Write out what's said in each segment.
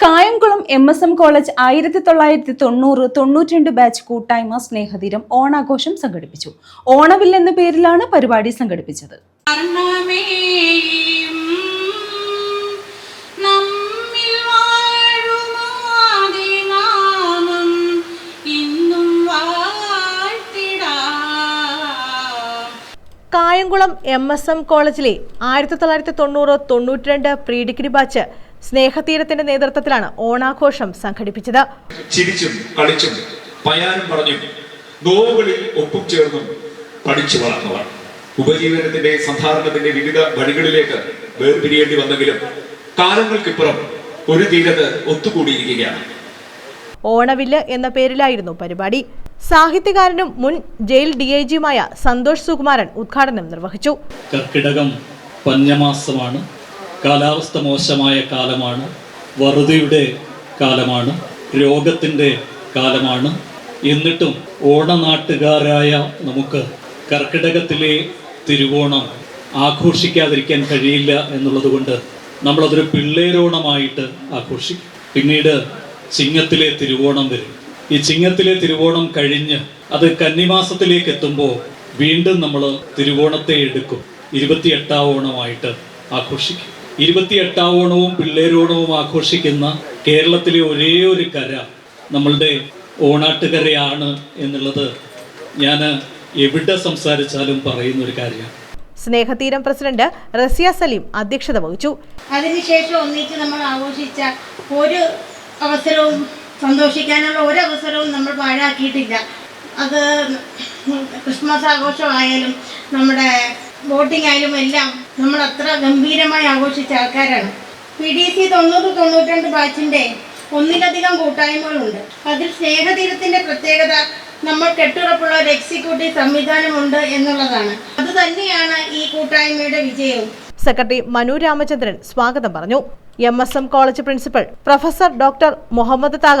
Kayamkulam M S M college ആയിരത്തി തൊള്ളായിരത്തി തൊണ്ണൂറ് തൊണ്ണൂറ്റിരണ്ട് ബാച്ച് കൂട്ടായ്മ സ്നേഹതീരം ഓണാഘോഷം സംഘടിപ്പിച്ചു. ഓണവിൽ എന്ന പേരിലാണ് പരിപാടി സംഘടിപ്പിച്ചത്. കായംകുളം എം എസ് എം കോളേജിലെ ആയിരത്തി തൊള്ളായിരത്തി തൊണ്ണൂറ് തൊണ്ണൂറ്റിരണ്ട് പ്രീ ഡിഗ്രി ബാച്ച് സ്നേഹതീരത്തിന്റെ നേതൃത്വത്തിലാണ് ഓണാഘോഷം സംഘടിപ്പിച്ചത്. ചിരിച്ചും കളിച്ചും പയാനും പറഞ്ഞും നോവുകളിൽ ഒപ്പം ചേർന്നും പഠിച്ചു വളർന്നവർ. ഉപജീവനത്തിന്റെ സന്ധാരണത്തിന്റെ വിവിധ വഴികളിലേക്ക് വേർപിരിയേണ്ടി വന്നെങ്കിലും കാലങ്ങൾക്കിപ്പുറം ഒരു തീരത്ത് ഒത്തുകൂടിയിരിക്കുകയാണ്. ഓണവില്ല് എന്ന പേരിലായിരുന്നു പരിപാടി. സാഹിത്യകാരനും മുൻ ജയിൽ ഡി ഐ ജിയുമായ സന്തോഷ് സുകുമാരൻ ഉദ്ഘാടനം നിർവഹിച്ചു. കർക്കിടകം പഞ്ഞമാസമാണ്. കാലാവസ്ഥ മോശമായ കാലമാണ് വറുതിയുടെ കാലമാണ് രോഗത്തിന്റെ കാലമാണ്. എന്നിട്ടും ഓണനാട്ടുകാരായ നമുക്ക് കർക്കിടകത്തിലെ തിരുവോണം ആഘോഷിക്കാതിരിക്കാൻ കഴിയില്ല എന്നുള്ളത് കൊണ്ട് നമ്മളതൊരു പിള്ളേരോണമായിട്ട് ആഘോഷിക്കും. പിന്നീട് ചിങ്ങത്തിലെ തിരുവോണം വരും. ഈ ചിങ്ങത്തിലെ തിരുവോണം കഴിഞ്ഞ് അത് കന്നിമാസത്തിലേക്ക് എത്തുമ്പോൾ വീണ്ടും നമ്മൾ തിരുവോണത്തെ എടുക്കും. ഇരുപത്തിയെട്ടാം ഓണമായിട്ട് ആഘോഷിക്കും. ഇരുപത്തിയെട്ടാം ഓണവും പിള്ളേരോണവും ആഘോഷിക്കുന്ന കേരളത്തിലെ ഒരേ ഒരു കര നമ്മളുടെ ഓണാട്ടുകരയാണ് എന്നുള്ളത് ഞാൻ എവിടെ സംസാരിച്ചാലും പറയുന്ന ഒരു കാര്യമാണ്. സ്നേഹതീരം പ്രസിഡന്റ് റസിയ സലീം അധ്യക്ഷത വഹിച്ചു. അതിനുശേഷം ഒന്നിച്ച് നമ്മൾ ആഘോഷിച്ച ഒരു അവസരവും സന്തോഷിക്കാനുള്ള ഒരു അവസരവും നമ്മൾ പാഴാക്കിയിട്ടില്ല. അത് ക്രിസ്മസ് ആഘോഷമായാലും നമ്മുടെ ബോട്ടിംഗ് ആയാലും എല്ലാം നമ്മൾ അത്ര ഗംഭീരമായി ആഘോഷിച്ച ആൾക്കാരാണ്. പി ഡി സി തൊണ്ണൂറ് തൊണ്ണൂറ്റിരണ്ട് ബാച്ചിന്റെ ഒന്നിലധികം കൂട്ടായ്മകളുണ്ട്. അതിൽ സ്നേഹതീരത്തിന്റെ പ്രത്യേകത നമ്മൾ കെട്ടുറപ്പുള്ള ഒരു എക്സിക്യൂട്ടീവ് സംവിധാനമുണ്ട് എന്നുള്ളതാണ്. അത് തന്നെയാണ് ഈ കൂട്ടായ്മയുടെ വിജയവും. സെക്രട്ടറി മനു രാമചന്ദ്രൻ സ്വാഗതം പറഞ്ഞു. M S M college principal professor doctor Muhammad താഗ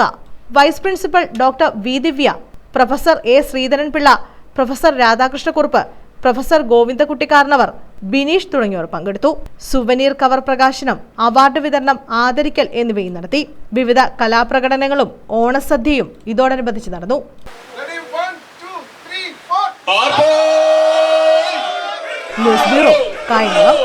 vice principal doctor V Divya professor A Sreedharan Pillai professor Radhakrishnakurup professor Govindakuttykaranavar Bineesh തുടങ്ങിയവർ പങ്കെടുത്തു. സുവനീർ കവർ പ്രകാശനം അവാർഡ് വിതരണം ആദരിക്കൽ എന്നിവയും നടത്തി. വിവിധ കലാപ്രകടനങ്ങളും ഓണസദ്യയും ഇതോടനുബന്ധിച്ച് നടന്നു. News bureau Kayamkulam.